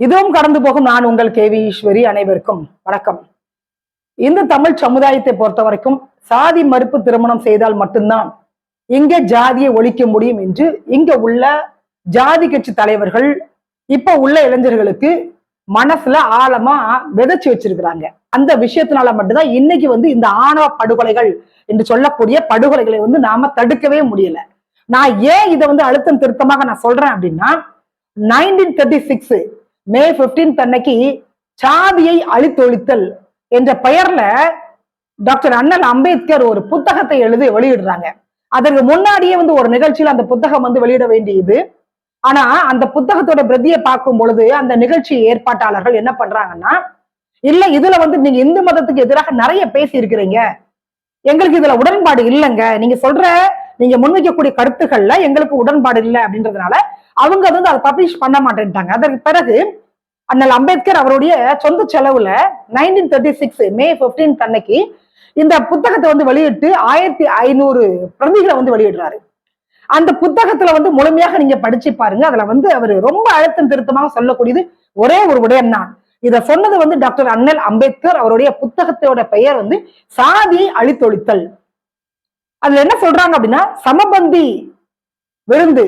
இதுவும் கடந்து போகும் நான் உங்கள் கேவி ஈஸ்வரி அனைவருக்கும் வணக்கம். இந்த தமிழ் சமுதாயத்தை பொறுத்த வரைக்கும் சாதி மறுப்பு திருமணம் செய்தால் மட்டும்தான் இங்க ஜாதியை ஒழிக்க முடியும் என்று இங்க உள்ள ஜாதி கட்சி தலைவர்கள் இப்ப உள்ள இளைஞர்களுக்கு மனசுல ஆழமா விதைச்சு வச்சிருக்கிறாங்க. அந்த விஷயத்தினால மட்டும்தான் இன்னைக்கு வந்து இந்த ஆணவ படுகொலைகள் என்று சொல்லக்கூடிய படுகொலைகளை வந்து நாம தடுக்கவே முடியல. நான் ஏன் இதை வந்து அழுத்தம் திருத்தமாக நான் சொல்றேன் அப்படின்னா nineteen thirty six May fifteenth அன்னைக்கு சாதியை அழித்தொழித்தல் என்ற பெயர்ல டாக்டர் அண்ணல் அம்பேத்கர் ஒரு புத்தகத்தை எழுதி வெளியிடுறாங்க. அதற்கு முன்னாடியே வந்து ஒரு நிகழ்ச்சியில அந்த புத்தகம் வந்து வெளியிட வேண்டியது. ஆனா அந்த புத்தகத்தோட பிரதியை பார்க்கும் பொழுது அந்த நிகழ்ச்சி ஏற்பாட்டாளர்கள் என்ன பண்றாங்கன்னா இல்ல இதுல வந்து நீங்க இந்து மதத்துக்கு எதிராக நிறைய பேசி இருக்கிறீங்க எங்களுக்கு இதுல உடன்பாடு இல்லைங்க. நீங்க சொல்ற நீங்க முன்வைக்கக்கூடிய கருத்துக்கள்ல எங்களுக்கு உடன்பாடு இல்லை அப்படின்றதுனால அவங்க வந்து அதை பப்ளிஷ் பண்ண மாட்டேன்ட்டாங்க. அதற்கு பிறகு அண்ணல் அம்பேத்கர் அவருடைய சொந்த செலவுல nineteen thirty six May fifteen அன்னைக்கு இந்த புத்தகத்தை வந்து வெளியிட்டு ஆயிரத்தி ஐநூறு பிரதிகளை வந்து வெளியிடுறாரு. அந்த புத்தகத்துல வந்து முழுமையாக நீங்க படிச்சு பாருங்க. அதுல வந்து அவர் ரொம்ப அழுத்தம் திருத்தமாக சொல்லக்கூடியது ஒரே ஒரு விடயம் தான். இதை சொன்னது வந்து டாக்டர் அண்ணல் அம்பேத்கர் அவருடைய புத்தகத்தோட பெயர் வந்து சாதி அழித்தொழித்தல். அதுல என்ன சொல்றாங்க அப்படின்னா சமபந்தி விருந்து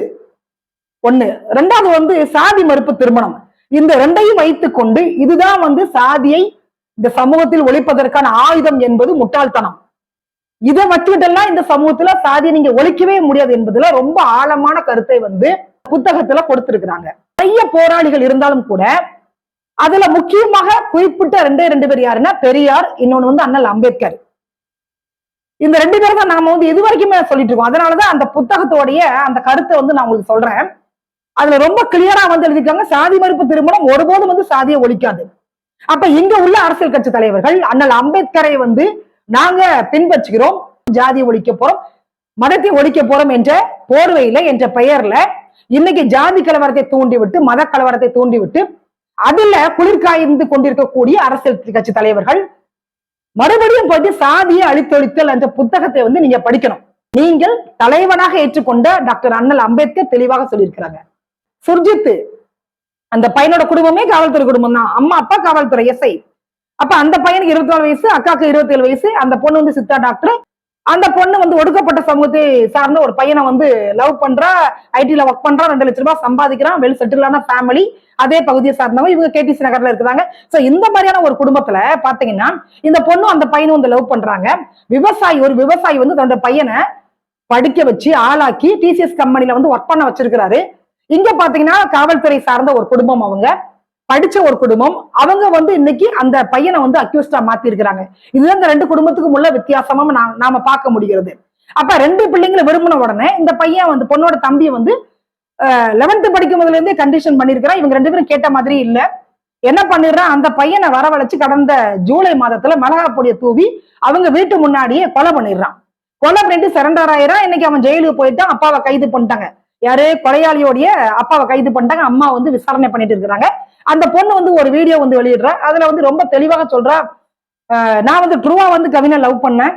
ஒண்ணு. ரெண்டாவது வந்து சாதி மறுப்பு திருமணம். இந்த ரெண்டையும் வைத்துக் கொண்டு இதுதான் வந்து சாதியை இந்த சமூகத்தில் ஒழிப்பதற்கான ஆயுதம் என்பது முட்டாள்தனம். இதை வச்சுக்கிட்டெல்லாம் இந்த சமூகத்துல சாதியை நீங்க ஒழிக்கவே முடியாது என்பதுல ரொம்ப ஆழமான கருத்தை வந்து புத்தகத்துல கொடுத்திருக்கிறாங்க. நிறைய போராளிகள் இருந்தாலும் கூட அதுல முக்கியமாக குறிப்பிட்ட ரெண்டே ரெண்டு பேர் யாருன்னா பெரியார் இன்னொன்னு வந்து அண்ணல் அம்பேத்கர். இந்த ரெண்டு பேரும் தான் நாம வந்து இது வரைக்குமே சொல்லிட்டு இருக்கோம். அதனாலதான் அந்த புத்தகத்தோடைய அந்த கருத்தை வந்து நான் உங்களுக்கு சொல்றேன். அதுல ரொம்ப கிளியரா வந்து எழுதிருக்காங்க சாதி மறுப்பு திருமணம் ஒருபோதும் வந்து சாதியை ஒழிக்காது. அப்ப இங்க உள்ள அரசியல் கட்சி தலைவர்கள் அண்ணல் அம்பேத்கரை வந்து நாங்க பின்பற்றுகிறோம் ஜாதியை ஒழிக்க போறோம் மதத்தை ஒழிக்க போறோம் என்ற போர்வையில என்ற பெயர்ல இன்னைக்கு ஜாதி கலவரத்தை தூண்டிவிட்டு மத கலவரத்தை தூண்டிவிட்டு அதுல குளிர்காய்ந்து கொண்டிருக்கக்கூடிய அரசியல் கட்சி தலைவர்கள் மறுபடியும் போயிட்டு சாதியை அழித்தொழித்தல் என்ற புத்தகத்தை வந்து நீங்க படிக்கணும். நீங்கள் தலைவனாக ஏற்றுக்கொண்ட டாக்டர் அண்ணல் அம்பேத்கர் தெளிவாக சொல்லியிருக்கிறாங்க. சுர்ஜித் அந்த பையனோட குடும்பமே காவல்துறை குடும்பம் தான். அம்மா அப்பா காவல்துறை எஸ்ஐ. அப்ப அந்த பையனுக்கு இருபத்தி நாலு வயசு அக்காக்கு இருபத்தி ஏழு வயசு அந்த பொண்ணு வந்து சித்தா டாக்டர். அந்த பொண்ணு வந்து ஒடுக்கப்பட்ட சமூகத்தை சார்ந்த ஒரு பையனை வந்து லவ் பண்றா ஐடில ஒர்க் பண்றா ரெண்டு லட்ச ரூபாய் சம்பாதிக்கிறான் வெல் செட்டிலான ஃபேமிலி அதே பகுதியை சார்ந்தவங்க இவங்க கேடிசி நகர்ல இருக்கிறாங்க. சோ இந்த மாதிரியான ஒரு குடும்பத்துல பாத்தீங்கன்னா இந்த பொண்ணும் அந்த பையனும் வந்து லவ் பண்றாங்க. விவசாயி ஒரு விவசாயி வந்து தன்னோட பையனை படிக்க வச்சு ஆளாக்கி டிசிஎஸ் கம்பெனில வந்து ஒர்க் பண்ண வச்சிருக்கிறாரு. இங்க பாத்தீங்கன்னா காவல்துறை சார்ந்த ஒரு குடும்பம் அவங்க. படிச்ச ஒரு குடும்பம் அவங்க வந்து இன்னைக்கு அந்த பையனை வந்து அக்யூஸ்டா மாத்தி இருக்கிறாங்க இதுதான் இந்த ரெண்டு குடும்பத்துக்கும் உள்ள வித்தியாசமா நா- நாம பார்க்க முடிகிறது. அப்ப ரெண்டு பிள்ளைங்களை விரும்பின உடனே இந்த பையன் வந்து பொண்ணோட தம்பி வந்து லெவன்த் படிக்கும் போதுல இருந்தே கண்டிஷன் பண்ணிருக்கிறான். இவங்க ரெண்டு பேரும் கேட்ட மாதிரி இல்ல. என்ன பண்ணிடுறான்? அந்த பையனை வரவழைச்சு கடந்த ஜூலை மாதத்துல மிளகா பொடியை தூவி அவங்க வீட்டு முன்னாடியே கொலை பண்ணிடுறான். கொலை பண்ணிட்டு சரண்டர் ஆயிரம் இன்னைக்கு அவன் ஜெயிலுக்கு போயிட்டான். அப்பாவை கைது பண்ணிட்டாங்க. யாரு? கொலையாளியோடைய அப்பாவை கைது பண்ணிட்டாங்க. அம்மா வந்து விசாரணை பண்ணிட்டு இருக்கிறாங்க. அந்த பொண்ணு வந்து ஒரு வீடியோ வந்து வெளியிடுறா. அதுல வந்து ரொம்ப தெளிவாக சொல்றா நான் வந்து ட்ரூவா வந்து கவினை லவ் பண்ணேன்.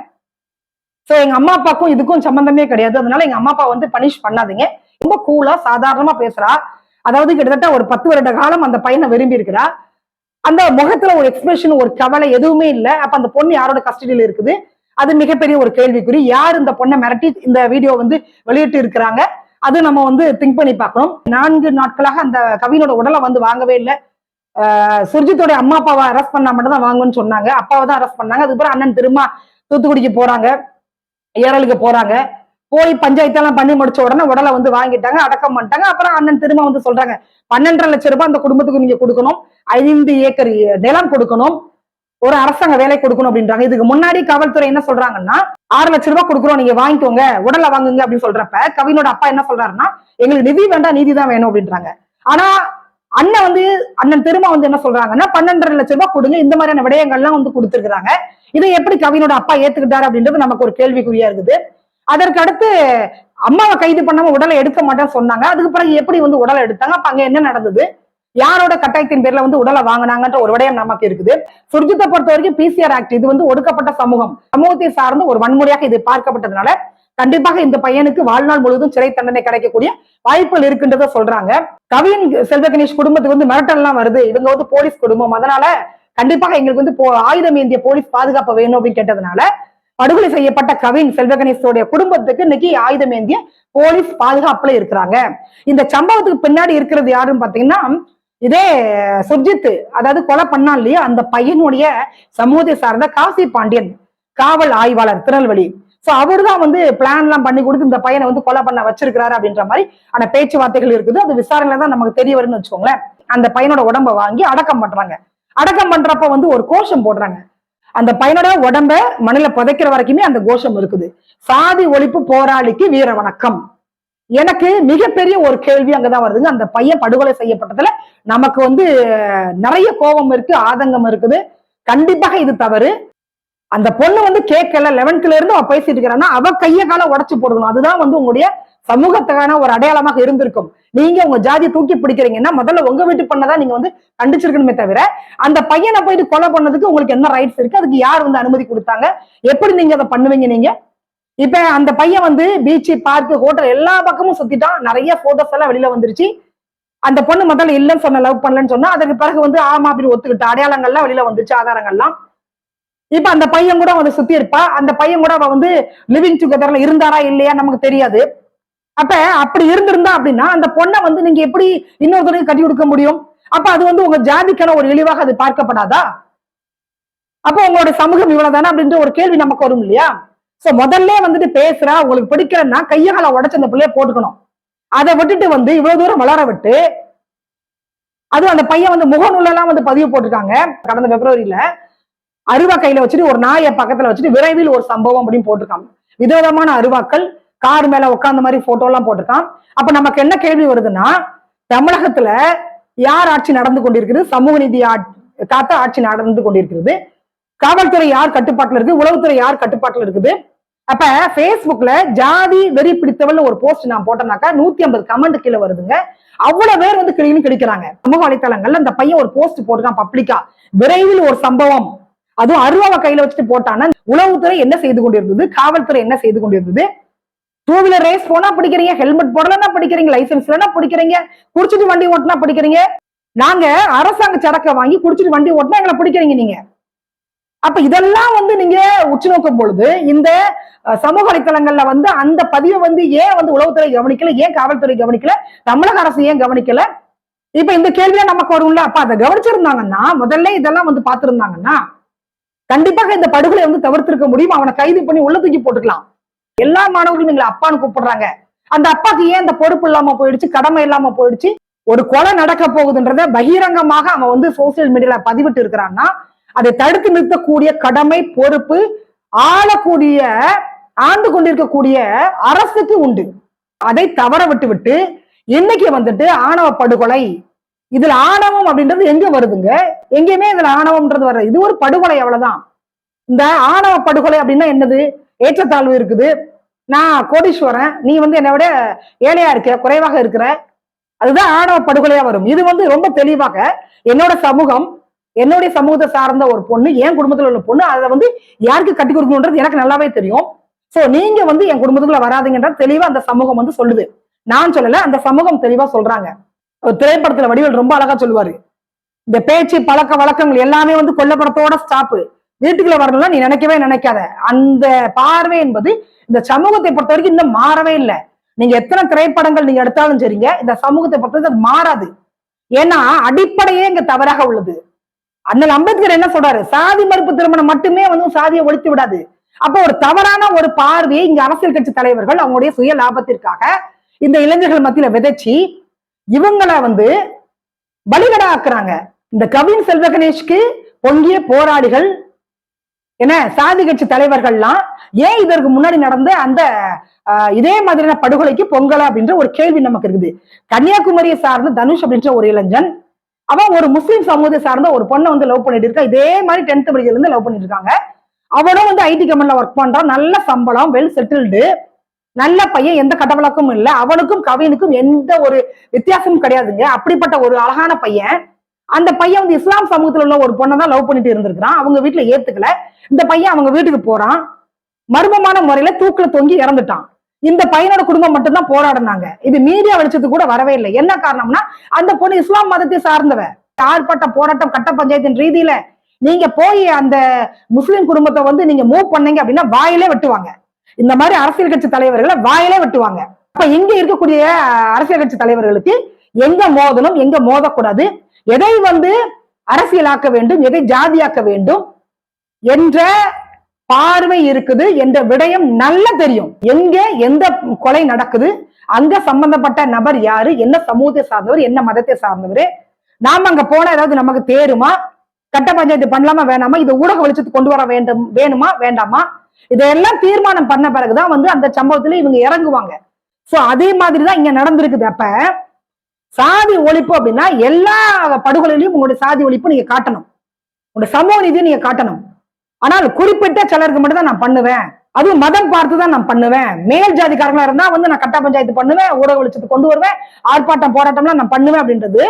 ஸோ எங்க அம்மா அப்பாக்கும் இதுக்கும் சம்பந்தமே கிடையாது. அதனால எங்க அம்மா அப்பா வந்து பனிஷ் பண்ணாதீங்க. ரொம்ப கூலா சாதாரணமா பேசுறா. அதாவது கிட்டத்தட்ட ஒரு பத்து வருட காலம் அந்த பையனை விரும்பி இருக்கிறா. அந்த முகத்துல ஒரு எக்ஸ்பிரஷன் ஒரு கவலை எதுவுமே இல்லை. அப்ப அந்த பொண்ணு யாரோட கஸ்டடியில இருக்குது? அது மிகப்பெரிய ஒரு கேள்விக்குறி. யார் இந்த பொண்ணை மிரட்டி இந்த வீடியோ வந்து வெளியிட்டு இருக்கிறாங்க? அது நம்ம வந்து திங்க் பண்ணி பார்க்கணும். நான்கு நாட்களாக அந்த கவினோட உடலை வந்து வாங்கவே இல்லை. சுர்ஜித்தோட அம்மா அப்பாவை அரெஸ்ட் பண்ணா மட்டும் தான் வாங்குன்னு சொன்னாங்க. அப்பாவை தான் அரெஸ்ட் பண்ணாங்க. அதுக்கப்புறம் அண்ணன் திரும்ப தூத்துக்குடிக்கு போறாங்க. ஏரலுக்கு போறாங்க. போய் பஞ்சாயத்தெல்லாம் பண்ணி முடிச்ச உடனே உடலை வந்து வாங்கிட்டாங்க அடக்கம் பண்ணிட்டாங்க. அப்புறம் அண்ணன் திரும்ப வந்து சொல்றாங்க பன்னெண்டரை லட்சம் ரூபாய் அந்த குடும்பத்துக்கு நீங்க கொடுக்கணும். ஐந்து ஏக்கர் நிலம் கொடுக்கணும். ஒரு அரசாங்க வேலை கொடுக்கணும் அப்படின்றாங்க. இதுக்கு முன்னாடி காவல்துறை என்ன சொல்றாங்கன்னா ஆறு லட்சம் ரூபாய் கொடுக்குறோம் நீங்க வாங்கிக்கோங்க உடலை வாங்குங்க அப்படின்னு சொல்றப்ப கவினோட அப்பா என்ன சொல்றாருன்னா எங்களுக்கு நிதி வேண்டாம் நீதி தான் வேணும் அப்படின்றாங்க. ஆனா அண்ணன் வந்து அண்ணன் திரும்ப வந்து என்ன சொல்றாங்கன்னா பன்னெண்டரை லட்சம் ரூபாய் கொடுங்க இந்த மாதிரியான விடயங்கள்லாம் வந்து கொடுத்துருக்காங்க இதை எப்படி கவினோட அப்பா ஏத்துக்கிட்டாரு அப்படின்றது நமக்கு ஒரு கேள்விக்குறியா இருக்குது. அதற்கு அடுத்து அம்மாவை கைது பண்ணாம உடலை எடுக்க மாட்டேன்னு சொன்னாங்க. அதுக்கு பிறகு எப்படி வந்து உடலை எடுத்தாங்க? அப்ப அங்க என்ன நடந்தது? யாரோட கட்டாயத்தின் பேர்ல வந்து உடலை வாங்கினாங்கன்ற ஒரு விடயம் நமக்கு இருக்குது. சுர்ஜித்தை பொறுத்த வரைக்கும் பிசிஆர் ஆக்ட் இது வந்து ஒடுக்கப்பட்ட சமூகம். சமூகத்தை சார்ந்து ஒரு வன்முறையாக இது பார்க்கப்பட்டதுனால கண்டிப்பாக இந்த பையனுக்கு வாழ்நாள் முழுவதும் சிறை தண்டனை கிடைக்கக்கூடிய வாய்ப்புகள் இருக்குன்றத சொல்றாங்க. கவின் செல்வ கணேஷ் குடும்பத்துக்கு வந்து மிரட்டல் எல்லாம் வருது. இவங்க வந்து போலீஸ் குடும்பம். அதனால கண்டிப்பாக எங்களுக்கு வந்து போ- ஆயுதம் ஏந்திய போலீஸ் பாதுகாப்பு வேணும் அப்படின்னு கேட்டதுனால படுகொலை செய்யப்பட்ட கவின் செல்வகணேசோடைய குடும்பத்துக்கு இன்னைக்கு ஆயுதம் ஏந்திய போலீஸ் பாதுகாப்புல இருக்கிறாங்க. இந்த சம்பவத்துக்கு பின்னாடி இருக்கிறது யாருன்னு பாத்தீங்கன்னா இதே சுர்ஜித் அதாவது கொலை பண்ணான் இல்லையா? அந்த பையனுடைய சமூகத்தை சார்ந்த காசி பாண்டியன் காவல் ஆய்வாளர் திருநெல்வேலி சோ அவர்தான் வந்து பிளான் எல்லாம் பண்ணி கொடுத்து இந்த பையனை வந்து கொலை பண்ண வச்சிருக்கிறாரு அப்படின்ற மாதிரி ஆனா பேச்சுவார்த்தைகள் இருக்குது. அது விசாரணையில தான் நமக்கு தெரிய வரும்னு வச்சுக்கோங்களேன். அந்த பையனோட உடம்ப வாங்கி அடக்கம் பண்றாங்க. அடக்கம் பண்றப்ப வந்து ஒரு கோஷம் போடுறாங்க. அந்த பையனோட உடம்ப மணில புதைக்கிற வரைக்குமே அந்த கோஷம் இருக்குது. சாதி ஒழிப்பு போராளிக்கு வீர வணக்கம். எனக்கு மிகப்பெரிய ஒரு கேள்வி அங்கதான் வருதுங்க. அந்த பையன் படுகொலை செய்யப்பட்டதுல நமக்கு வந்து நிறைய கோபம் இருக்கு ஆதங்கம் இருக்குது. கண்டிப்பாக இது தவறு. அந்த பொண்ணு வந்து கேட்கல. லெவன்த்ல இருந்து அவ பேசிட்டு இருக்கிறான்னா அவ கைய கால உடச்சு போடணும். அதுதான் வந்து உங்களுடைய சமூகத்துக்கான ஒரு அடையாளமாக இருந்திருக்கும். நீங்க உங்க ஜாதி தூக்கி பிடிக்கிறீங்கன்னா முதல்ல உங்க வீட்டு பண்ணதான் நீங்க வந்து கண்டிச்சிருக்கணுமே தவிர அந்த பையனை போயிட்டு கொலை பண்ணதுக்கு உங்களுக்கு என்ன ரைட்ஸ் இருக்கு? அதுக்கு யார் வந்து அனுமதி கொடுத்தாங்க? எப்படி நீங்க அதை பண்ணுவீங்க நீங்க? இப்ப அந்த பையன் வந்து பீச் பார்க் ஹோட்டல் எல்லா பக்கமும் சுத்திட்டான். நிறைய போட்டோஸ் எல்லாம் வெளியில வந்துருச்சு. அந்த பொண்ணு முதல்ல இல்லைன்னு சொன்ன லவ் பண்ணலன்னு சொன்னா அதுக்கு பிறகு வந்து ஆமா அப்படின்னு ஒத்துக்கிட்ட அடையாளங்கள்லாம் வெளியில வந்துச்சு ஆதாரங்கள்லாம். இப்ப அந்த பையன் கூட வந்து சுத்தி இருப்பா. அந்த பையன் கூட அவ வந்து லிவிங் டுகெதர்ல இருந்தாரா இல்லையா நமக்கு தெரியாது. அப்ப அப்படி இருந்திருந்தா அப்படின்னா அந்த பொண்ணை வந்து நீங்க எப்படி இன்னொருத்தருக்கு கட்டி கொடுக்க முடியும்? அப்ப அது வந்து உங்க ஜாதிக்கான ஒரு இழிவாக அது பார்க்கப்படாதா? அப்போ உங்களோட சமூகம் இவ்வளவுதானே அப்படின்ற ஒரு கேள்வி நமக்கு வரும் இல்லையா? சோ முதல்ல வந்துட்டு பேசுறா உங்களுக்கு பிடிக்கலன்னா கையகால உடச்சு அந்த பிள்ளைய போட்டுக்கணும். அதை விட்டுட்டு வந்து இவ்வளவு தூரம் வளர விட்டு அதுவும் அந்த பையன் வந்து முகநூலெல்லாம் வந்து பதிவு போட்டிருக்காங்க. கடந்த பிப்ரவரியில அருவா கையில வச்சுட்டு ஒரு நாயை பக்கத்துல வச்சுட்டு விரைவில் ஒரு சம்பவம் அப்படின்னு போட்டிருக்காங்க. விதவிதமான அருவாக்கள் கார் மேல உட்கார்ந்த மாதிரி போட்டோ எல்லாம் போட்டிருக்கான். அப்ப நமக்கு என்ன கேள்வி வருதுன்னா தமிழகத்துல யார் ஆட்சி நடந்து கொண்டிருக்கிறது? சமூக நீதி ஆட்- காத்த ஆட்சி நடந்து கொண்டிருக்கிறது. காவல்துறை யார் கட்டுப்பாட்டுல இருக்கு? உளவுத்துறை யார் கட்டுப்பாட்டுல இருக்குது? அப்ப பேஸ்புக்ல ஜாதி வெறி பிடித்தவள் ஒரு போஸ்ட் நான் போட்டேனாக்கா நூத்தி ஐம்பது கமெண்ட் கீழே வருதுங்க. அவ்வளவு பேர் வந்து கிளின்னு கிடைக்கிறாங்க சமூக வலைத்தளங்கள்ல அந்த பையன் ஒரு போஸ்ட் போட்டுருக்கான் பப்ளிக்கா விரைவில் ஒரு சம்பவம். அதுவும் அருவாவை கையில வச்சுட்டு போட்டானா உளவுத்துறை என்ன செய்து கொண்டிருந்தது? காவல்துறை என்ன செய்து கொண்டிருந்தது? டூ வீலர் ரேஸ் போனா பிடிக்கிறீங்க ஹெல்மெட் போடலன்னா பிடிக்கிறீங்க லைசன்ஸ் இல்லைன்னா பிடிக்கிறீங்க குடிச்சிட்டு வண்டி ஓட்டினா பிடிக்கிறீங்க. நாங்க அரசாங்க சரக்கை வாங்கி குடிச்சிட்டு வண்டி ஓட்டினா எங்களை பிடிக்கிறீங்க நீங்க. அப்ப இதெல்லாம் வந்து நீங்க உற்று நோக்கும் பொழுது இந்த சமூக வலைத்தளங்கள்ல வந்து அந்த பதிவை வந்து ஏன் வந்து உளவுத்துறை கவனிக்கல ஏன் காவல்துறை கவனிக்கல தமிழக அரசு ஏன் கவனிக்கல? இப்ப இந்த கேள்வியா நமக்கு வரும்ல அப்ப அதை கவனிச்சிருந்தாங்கன்னா முதல்ல இதெல்லாம் வந்து பார்த்திருந்தாங்கன்னா கண்டிப்பாக இந்த படுகொலை வந்து தவிர்த்திருக்க முடியும்? அவனை கைது பண்ணி உள்ள தூக்கி போட்டுக்கலாம். எல்லா மாணவர்களும் எங்களை அப்பான்னு கூப்பிடுறாங்க. அந்த அப்பாக்கு ஏன் இந்த பொறுப்பு இல்லாம போயிடுச்சு கடமை இல்லாம போயிடுச்சு? ஒரு கொலை நடக்க போகுதுன்றத பகிரங்கமாக அவன் வந்து சோசியல் மீடியால பதிவிட்டு இருக்கிறான்னா அதை தடுத்து நிறுத்தக்கூடிய கடமை பொறுப்பு ஆளக்கூடிய ஆண்டு கொண்டிருக்கக்கூடிய அரசுக்கு உண்டு. அதை தவற விட்டு விட்டு இன்னைக்கு வந்துட்டு ஆணவ படுகொலை இதுல ஆணவம் அப்படின்றது எங்க வருதுங்க? எங்கேயுமே இதுல ஆணவம்ன்றது வர்றது இது ஒரு படுகொலை அவ்வளவுதான். இந்த ஆணவ படுகொலை அப்படின்னா என்னது? ஏற்றத்தாழ்வு இருக்குது. நான் கோடீஸ்வரன் நீ வந்து என்னை விட ஏழையா இருக்க குறைவாக இருக்கிற. அதுதான் ஆணவ படுகொலையா வரும். இது வந்து ரொம்ப தெளிவாக என்னோட சமூகம் என்னுடைய சமூகத்தை சார்ந்த ஒரு பொண்ணு என் குடும்பத்துல உள்ள பொண்ணு அதை வந்து யாருக்கு கட்டி கொடுக்கணுன்றது எனக்கு நல்லாவே தெரியும். சோ நீங்க வந்து என் குடும்பத்துக்குள்ள வராதுங்கன்ற தெளிவா அந்த சமூகம் வந்து சொல்லுது. நான் சொல்லல அந்த சமூகம் தெளிவா சொல்றாங்க. ஒரு திரைப்படத்துல வடிவல் ரொம்ப அழகா சொல்லுவாரு. இந்த பேச்சு பழக்க வழக்கங்கள் எல்லாமே வந்து கொல்லப்படத்தோட ஸ்டாப்பு வீட்டுக்குள்ள வரணும்னா நீ நினைக்கவே நினைக்காத. அந்த பார்வை என்பது இந்த சமூகத்தை பொறுத்த வரைக்கும் இன்னும் மாறவே இல்லை. நீங்க எத்தனை திரைப்படங்கள் நீங்க எடுத்தாலும் சரிங்க இந்த சமூகத்தை பொறுத்த வரைக்கும் அது மாறாது. ஏன்னா அடிப்படையே இங்க தவறாக உள்ளது. அண்ணல் அம்பேத்கர் என்ன சொல்றாரு? சாதி மறுப்பு திருமணம் மட்டுமே வந்து சாதியை ஒழித்து விடாது. அப்போ ஒரு தவறான ஒரு பார்வையை இங்க அரசியல் கட்சி தலைவர்கள் அவங்களுடைய சுய லாபத்திற்காக இந்த இளைஞர்கள் மத்தியில விதைச்சு இவங்களை வந்து பலிகடா ஆக்குறாங்க இந்த கவின் செல்வ கணேஷ்க்கு பொங்கிய போராளிகள் என்ன சாதி கட்சி தலைவர்கள்லாம் ஏன் இதற்கு முன்னாடி நடந்த அந்த ஆஹ், இதே மாதிரியான படுகொலைக்கு பொங்கலா அப்படின்ற ஒரு கேள்வி நமக்கு இருக்குது. கன்னியாகுமரியை சார்ந்த தனுஷ் அப்படின்ற ஒரு இளைஞன் அவன் ஒரு முஸ்லீம் சமூகத்தை சார்ந்த ஒரு பொண்ணை வந்து லவ் பண்ணிட்டு இருக்கா? இதே மாதிரி டென்த் படிக்கிறதுல இருந்து லவ் பண்ணிட்டு இருக்காங்க. அவனும் வந்து ஐடி கம்பெனில ஒர்க் பண்றான். நல்ல சம்பளம் வெல் செட்டில்டு நல்ல பையன் எந்த கட்டவழக்கமும் இல்லை. அவனுக்கும் கவினுக்கும் எந்த ஒரு வித்தியாசமும் கிடையாதுங்க. அப்படிப்பட்ட ஒரு அழகான பையன். அந்த பையன் வந்து இஸ்லாம் சமூகத்துல உள்ள ஒரு பொண்ணை தான் லவ் பண்ணிட்டு இருந்திருக்கிறான். அவங்க வீட்டுல ஏத்துக்கல. இந்த பையன் அவங்க வீட்டுக்கு போறான். மர்மமான முறையில தூக்குல தொங்கி இறந்துட்டான். இந்த பையனோட குடும்பம் மட்டும்தான் போராடினாங்க. இது மீடியா வெளிச்சத்துக்கு கூட வரவே இல்லை. என்ன காரணம்னா அந்த பொண்ணு இஸ்லாம் மதத்தை சார்ந்தவ. ஆர்ப்பாட்ட போராட்டம் கட்ட பஞ்சாயத்தின் ரீதியில நீங்க போய் அந்த முஸ்லிம் குடும்பத்தை வந்து நீங்க மூவ் பண்ணீங்க அப்படின்னா வாயிலே வெட்டுவாங்க. இந்த மாதிரி அரசியல் கட்சி தலைவர்களை வாயிலே வெட்டுவாங்க. அப்ப இங்க இருக்கக்கூடிய அரசியல் கட்சி தலைவர்களுக்கு எங்க மோதணும் எங்க மோதக்கூடாது? எதை வந்து அரசியலாக்க வேண்டும் எதை ஜாதியாக்க வேண்டும் என்ற பார்வை இருக்குது என்ற விடயம் நல்லா தெரியும். எங்க எந்த கொலை நடக்குது அங்க சம்பந்தப்பட்ட நபர் யாரு என்ன சமூகத்தை சார்ந்தவர் என்ன மதத்தை சார்ந்தவர்? நாம அங்க போனா ஏதாவது நமக்கு தேருமா? கட்ட பஞ்சாயத்து பண்ணலாமா வேணாமா? இது ஊடக வெளிச்சத்துக்கு கொண்டு வர வேண்டும் வேணுமா வேண்டாமா? இதையெல்லாம் தீர்மானம் பண்ண பிறகுதான் வந்து அந்த சம்பவத்துல இவங்க இறங்குவாங்க. சோ அதே மாதிரிதான் இங்க நடந்திருக்குது. அப்ப சாதி ஒழிப்பு அப்படின்னா எல்லா படுகொலையிலையும் உங்களுடைய சாதி ஒழிப்பு நீங்க காட்டணும். உங்களுடைய சமூக நீதியை நீங்க காட்டணும். ஆனால் குறிப்பிட்ட சிலருக்கு மட்டும் தான் நான் பண்ணுவேன். அதுவும் மதம் பார்த்து தான் நான் பண்ணுவேன். மேல் ஜாதிக்காரங்களா இருந்தா வந்து நான் கட்ட பஞ்சாயத்து பண்ணுவேன் ஊடக வெளிச்சத்தை கொண்டு வருவேன் ஆர்ப்பாட்டம் போராட்டம்லாம் நான் பண்ணுவேன் அப்படின்றது.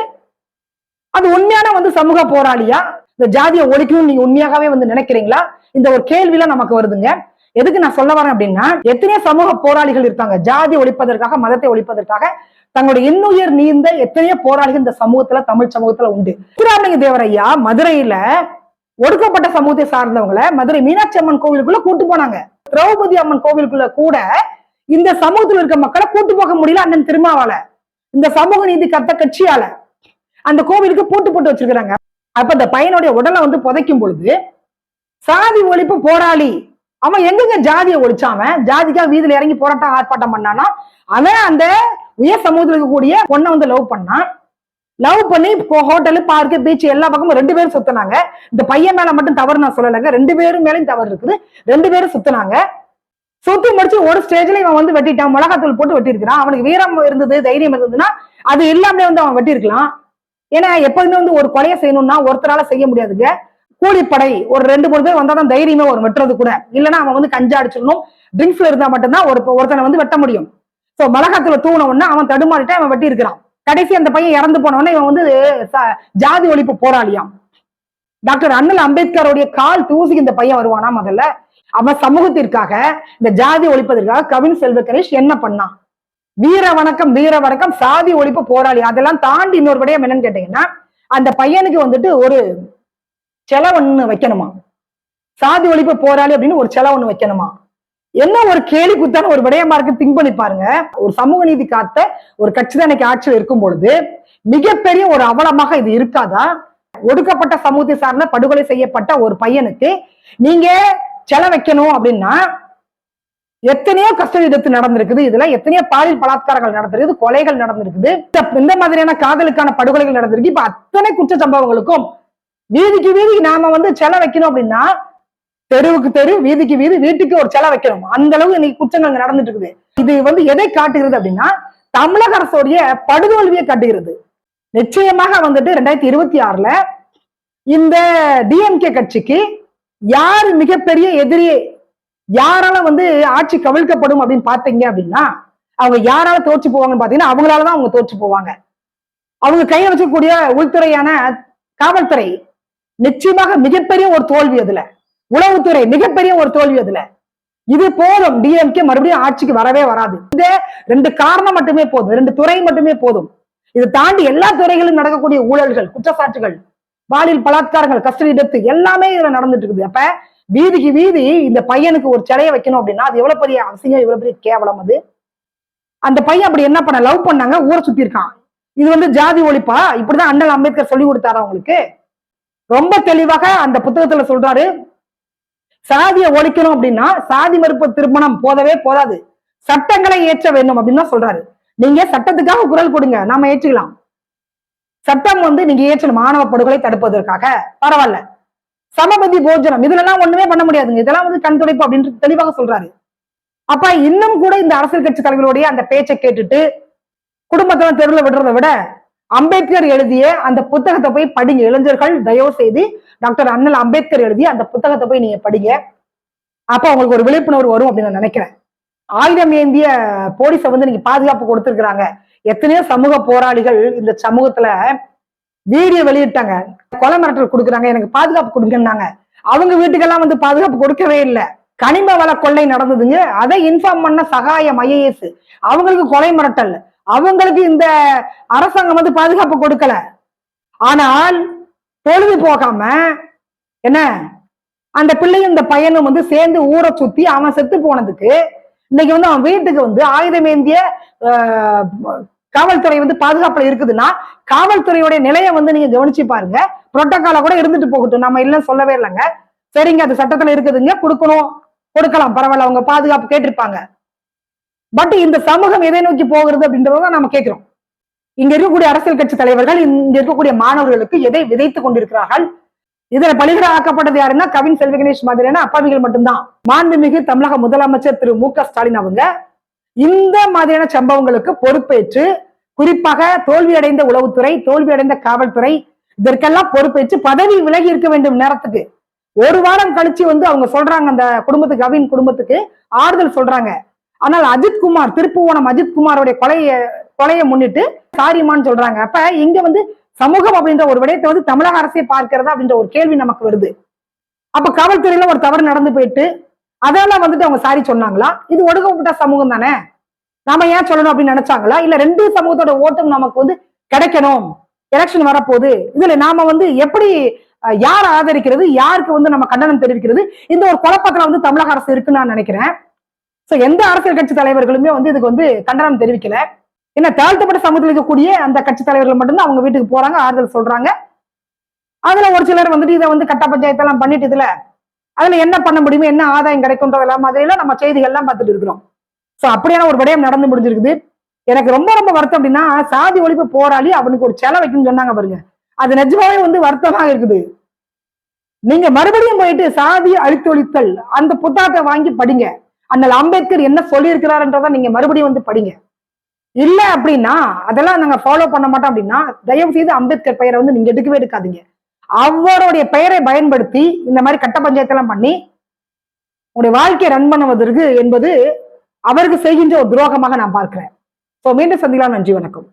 அது உண்மையான வந்து சமூக போராளியா? இந்த ஜாதியை ஒழிக்கணும்னு நீங்க உண்மையாகவே வந்து நினைக்கிறீங்களா? இந்த ஒரு கேள்விலாம் நமக்கு வருதுங்க. எதுக்கு நான் சொல்ல வரேன் அப்படின்னா எத்தனையோ சமூக போராளிகள் இருக்காங்க. ஜாதி ஒழிப்பதற்காக மதத்தை ஒழிப்பதற்காக தங்களுடைய இன்னுயிர் நீந்த எத்தனையோ போராளிகள் இந்த சமூகத்துல தமிழ் சமூகத்துல உண்டு. திருராமலிங்க தேவரையா மதுரையில ஒடுக்கப்பட்ட சமூகத்தை சார்ந்தவங்களை மதுரை மீனாட்சி அம்மன் கோவிலுக்குள்ள கூட்டு போனாங்க. திரௌபதி அம்மன் கோவிலுக்குள்ள கூட இந்த சமூகத்துல இருக்க மக்களை கூட்டு போக முடியல அண்ணன் திருமாவால. இந்த சமூக நீதி கத்த கட்சியால அந்த கோவிலுக்கு பூட்டு போட்டு வச்சிருக்கிறாங்க. அப்ப அந்த பையனுடைய உடலை வந்து புதைக்கும் பொழுது சாதி ஒழிப்பு போராளி அவன் எங்கெங்க ஜாதியை ஒழிச்சாவன் ஜாதிக்கா வீதியில இறங்கி போராட்டம் ஆர்ப்பாட்டம் பண்ணானா? அவன் அந்த உயர் சமூகத்தில் இருக்கக்கூடிய பொண்ணை வந்து லவ் பண்ணான். லவ் பண்ணி ஹோட்டலு பார்க்கு பீச் எல்லா பக்கமும் ரெண்டு பேரும் சுத்தினாங்க. இந்த பையன் மேல மட்டும் தவறு நான் சொல்லலைங்க. ரெண்டு பேரும் மேலேயும் தவறு இருக்குது. ரெண்டு பேரும் சுத்தினாங்க. சுத்தி முடிச்சு ஒரு ஸ்டேஜ்ல இவன் வந்து வெட்டிட்டான். மிளகாத்தூள் போட்டு வெட்டியிருக்கிறான். அவனுக்கு வீரம் இருந்தது தைரியம் இருந்ததுன்னா அது இல்லாமலே வந்து அவன் வெட்டியிருக்கலாம். ஏன்னா எப்போதுமே வந்து ஒரு கொலையை செய்யணும்னா ஒருத்தரால செய்ய முடியாதுங்க. கூலிப்படை ஒரு ரெண்டு மூணு பேர் வந்தாதான் தைரியமே ஒரு வெட்டுறது கூட. இல்லைன்னா அவன் வந்து கஞ்சா அடிச்சிடணும். ட்ரிங்க்ஸ்ல இருந்தா மட்டும்தான் ஒரு ஒருத்தனை வந்து வெட்ட முடியும். ஸோ மிளகாத்துல தூண உடனே அவன் தடுமாறிட்டு அவன் வெட்டியிருக்கிறான். கடைசி அந்த பையன் இறந்து போன உடனே இவன் வந்து ஜாதி ஒழிப்பு போராளியாம். டாக்டர் அண்ணல் அம்பேத்கருடைய கால் தூசிக்கு இந்த பையன் வருவானா முதல்ல? அவன் சமூகத்திற்காக இந்த ஜாதி ஒழிப்பதற்காக கவின் செல்வ கணேஷ் என்ன பண்ணான்? வீர வணக்கம் வீர வணக்கம் சாதி ஒழிப்பு போராளி. அதெல்லாம் தாண்டி இன்னொரு விடயம் என்னன்னு கேட்டீங்கன்னா அந்த பையனுக்கு வந்துட்டு ஒரு செலவொன்னு வைக்கணுமா? சாதி ஒழிப்பு போராளி அப்படின்னு ஒரு செலவொன்னு வைக்கணுமா? என்ன ஒரு கேலி குத்தான ஒரு விடயமா இருக்கு? திங்க் பண்ணி பாருங்க. ஒரு சமூக நீதி காத்த ஒரு கட்சி தான் இன்னைக்கு ஆட்சியில் இருக்கும் பொழுது மிகப்பெரிய ஒரு அவலமாக இது இருக்காதா? ஒடுக்கப்பட்ட சமூகத்தை சார்ந்த படுகொலை செய்யப்பட்ட ஒரு பையனுக்கு நீங்க செல வைக்கணும் அப்படின்னா எத்தனையோ கஸ்டடி விதத்து நடந்திருக்குது. இதுல எத்தனையோ பாலியல் பலாத்காரங்கள் நடந்திருக்குது கொலைகள் நடந்திருக்குது. இந்த- இந்த மாதிரியான காதலுக்கான படுகொலைகள் நடந்திருக்கு. இப்ப அத்தனை குற்ற சம்பவங்களுக்கும் வீதிக்கு வீதிக்கு நாம வந்து செல வைக்கணும் அப்படின்னா தெருவுக்கு தெரு வீதிக்கு வீதி வீட்டுக்கு ஒரு செல வைக்கணும். அந்த அளவுக்கு இன்னைக்கு குற்றங்கள் அங்க நடந்துட்டு இருக்குது. இது வந்து எதை காட்டுகிறது அப்படின்னா தமிழக அரசுடைய படுதோல்வியை காட்டுகிறது. நிச்சயமாக வந்துட்டு ரெண்டாயிரத்தி இருபத்தி ஆறுல இந்த டிஎம்கே கட்சிக்கு யார் மிகப்பெரிய எதிரி யாரால வந்து ஆட்சி கவிழ்க்கப்படும் அப்படின்னு பாத்தீங்க அப்படின்னா அவங்க யாரால தோற்று போவாங்கன்னு பாத்தீங்கன்னா அவங்களாலதான் அவங்க தோற்று போவாங்க. அவங்க கையில வச்சுக்கூடிய உள்துறையான காவல்துறை நிச்சயமாக மிகப்பெரிய ஒரு தோல்வி அதுல. உளவுத்துறை மிகப்பெரிய ஒரு தோல்வி அதுல. இது போதும். டிஎம்கே மறுபடியும் ஆட்சிக்கு வரவே வராது. இந்த ரெண்டு காரணம் மட்டுமே போதும். ரெண்டு துறை மட்டுமே போதும். இதை தாண்டி எல்லா துறைகளிலும் நடக்கக்கூடிய ஊழல்கள் குற்றச்சாட்டுகள் பாலியல் பலாத்காரங்கள் கஸ்டடி டெத்து எல்லாமே இதுல நடந்துட்டு இருக்குது அப்ப வீதிக்கு வீதி இந்த பையனுக்கு ஒரு சிலையை வைக்கணும் அப்படின்னா அது எவ்வளவு பெரிய அவசியம் எவ்வளவு பெரிய கேவலம் அது? அந்த பையன் அப்படி என்ன பண்ண லவ் பண்ணாங்க ஊரை சுத்தி இருக்கான். இது வந்து ஜாதி ஒழிப்பா? இப்படிதான் அண்ணல் அம்பேத்கர் சொல்லி கொடுத்தாரு அவங்களுக்கு ரொம்ப தெளிவாக அந்த புத்தகத்துல சொல்றாரு. சாதியை ஒழிக்கணும் அப்படின்னா சாதி மறுப்பு திருமணம் போதவே போதாது. சட்டங்களை ஏற்ற வேண்டும் அப்படின்னு தான் சொல்றாரு. நீங்க சட்டத்துக்காக குரல் கொடுங்க நாம ஏற்றுக்கலாம். சட்டம் வந்து நீங்க ஏற்றணும் மாணவ படுகொலை தடுப்பதற்காக. பரவாயில்ல. சமபதி போஜனம் இதுல எல்லாம் ஒண்ணுமே பண்ண முடியாதுங்க. இதெல்லாம் வந்து கண் துடைப்பு அப்படின்ட்டு தெளிவாக சொல்றாரு. அப்ப இன்னும் கூட இந்த அரசியல் கட்சி தலைவர்களுடைய அந்த பேச்சை கேட்டுட்டு குடும்பத்தெல்லாம் தெருவில் விடுறதை விட அம்பேத்கர் எழுதிய அந்த புத்தகத்தை போய் படிங்க. இளைஞர்கள் தயவு செய்து டாக்டர் அண்ணல் அம்பேத்கர் எழுதிய அந்த புத்தகத்தை போய் நீங்க படிங்க. அப்ப உங்களுக்கு ஒரு விழிப்புணர்வு வரும் அப்படின்னு நான் நினைக்கிறேன். ஆயுதம் ஏந்திய போலீஸை வந்து நீங்க பாதுகாப்பு கொடுத்துருக்குறாங்க. எத்தனையோ சமூக போராளிகள் இந்த சமூகத்துல வீடியோ வெளியிட்டாங்க. கொலை மிரட்டல் கொடுக்குறாங்க. எனக்கு பாதுகாப்பு கொடுங்கன்னாங்க. அவங்க வீட்டுக்கெல்லாம் வந்து பாதுகாப்பு கொடுக்கவே இல்லை. கனிம வள கொள்ளை நடந்ததுங்க. அதை இன்ஃபார்ம் பண்ண சகாயம் ஐஏஎஸ் அவங்களுக்கு கொலை மிரட்டல். அவங்களுக்கு இந்த அரசாங்கம் வந்து பாதுகாப்பு கொடுக்கல. ஆனால் பொழுது போகாம என்ன? அந்த பிள்ளையும் இந்த பையனும் வந்து சேர்ந்து ஊரை சுத்தி அவன் செத்து போனதுக்கு இன்னைக்கு வந்து அவன் வீட்டுக்கு வந்து ஆயுதம் ஏந்திய காவல்துறை வந்து பாதுகாப்புல இருக்குதுன்னா காவல்துறையுடைய நிலையை வந்து நீங்க கவனிச்சு பாருங்க. புரோட்டோகால கூட இருந்துட்டு போகட்டும். நம்ம இல்லைன்னு சொல்லவே இல்லைங்க. சரிங்க அது சட்டத்துல இருக்குதுங்க. கொடுக்கணும். கொடுக்கலாம். பரவாயில்ல அவங்க பாதுகாப்பு கேட்டிருப்பாங்க. பட் இந்த சமூகம் எதை நோக்கி போகிறது அப்படின்றத நம்ம கேட்கிறோம். இங்க இருக்கக்கூடிய அரசியல் கட்சி தலைவர்கள் இங்க இருக்கக்கூடிய மாணவர்களுக்கு எதை விதைத்துக் கொண்டிருக்கிறார்கள்? இதுல பலிகர ஆக்கப்பட்டது யாருன்னா கவின் செல்வி கணேஷ் மாதிரியான அப்பாவிகள் மட்டும்தான். மாண்புமிகு தமிழக முதலமைச்சர் திரு மு க ஸ்டாலின் அவங்க. இந்த மாதிரியான சம்பவங்களுக்கு பொறுப்பேற்று குறிப்பாக தோல்வியடைந்த உளவுத்துறை தோல்வியடைந்த காவல்துறை இதற்கெல்லாம் பொறுப்பேற்று பதவி விலகி இருக்க வேண்டும் நேரத்துக்கு. ஒரு வாரம் கழிச்சு வந்து அவங்க சொல்றாங்க அந்த குடும்பத்துக்கு கவின் குடும்பத்துக்கு ஆறுதல் சொல்றாங்க. ஆனால் அஜித் குமார் திருப்புவனம் அஜித்குமாரோடைய கொலையை கொலையை முன்னிட்டு சாரிமான்னு சொல்றாங்க. அப்ப இங்க வந்து சமூகம் அப்படின்ற ஒரு விடயத்தை வந்து தமிழக அரசே பார்க்கிறதா அப்படின்ற ஒரு கேள்வி நமக்கு வருது. அப்ப காவல்துறையில ஒரு தவறு நடந்து போயிட்டு அதெல்லாம் வந்துட்டு அவங்க சாரி சொன்னாங்களா? இது ஒடுக்கப்பட்ட சமூகம் தானே? நாம ஏன் சொல்லணும் அப்படின்னு நினைச்சாங்களா? இல்ல ரெண்டு சமூகத்தோட ஓட்டம் நமக்கு வந்து கிடைக்கணும். எலெக்ஷன் வரப்போகுது. இதுல நாம வந்து எப்படி யார் ஆதரிக்கிறது? யாருக்கு வந்து நம்ம கண்டனம் தெரிவிக்கிறது? இந்த ஒரு குழப்பத்துல வந்து தமிழக அரசு இருக்குன்னு நான் நினைக்கிறேன். சோ எந்த அரசியல் கட்சி தலைவர்களுமே வந்து இதுக்கு வந்து கண்டனம் தெரிவிக்கல. ஏன்னா தாழ்த்தப்பட்ட சமூகத்தில் இருக்கக்கூடிய அந்த கட்சி தலைவர்கள் மட்டும்தான் அவங்க வீட்டுக்கு போறாங்க ஆறுதல் சொல்றாங்க. அதுல ஒரு சிலர் வந்துட்டு இதை வந்து கட்ட பஞ்சாயத்தெல்லாம் பண்ணிட்டு இதுல அதுல என்ன பண்ண முடியுமோ என்ன ஆதாயம் கிடைக்கும்ன்றதெல்லாம் மாதிரியெல்லாம் நம்ம செய்திகள்லாம் பார்த்துட்டு இருக்கிறோம். சோ அப்படியான ஒரு விடயம் நடந்து முடிஞ்சிருக்குது. எனக்கு ரொம்ப ரொம்ப வருத்தம் அப்படின்னா சாதி ஒழிப்பு போராளி அவனுக்கு ஒரு செலை வைக்கணும்னு சொன்னாங்க பாருங்க. அது நிஜமாவே வந்து வருத்தமாக இருக்குது. நீங்க மறுபடியும் போயிட்டு சாதி அழித்தொழித்தல் அந்த புத்தகத்தை வாங்கி படிங்க. அண்ணல் அம்பேத்கர் என்ன சொல்லியிருக்கிறாருன்றத நீங்க மறுபடியும் வந்து படிங்க. இல்ல அப்படின்னா அதெல்லாம் நாங்க ஃபாலோ பண்ண மாட்டோம் அப்படின்னா தயவு செய்து அம்பேத்கர் பெயரை வந்து நீங்க எடுக்கவே எடுக்காதீங்க. அவருடைய பெயரை பயன்படுத்தி இந்த மாதிரி கட்ட பஞ்சாயத்தெல்லாம் பண்ணி உங்களுடைய வாழ்க்கையை ரன் பண்ணுவதற்கு என்பது அவருக்கு செய்கின்ற ஒரு துரோகமாக நான் பார்க்கிறேன். ஸோ மீண்டும் சந்திக்கலாம். நன்றி வணக்கம்.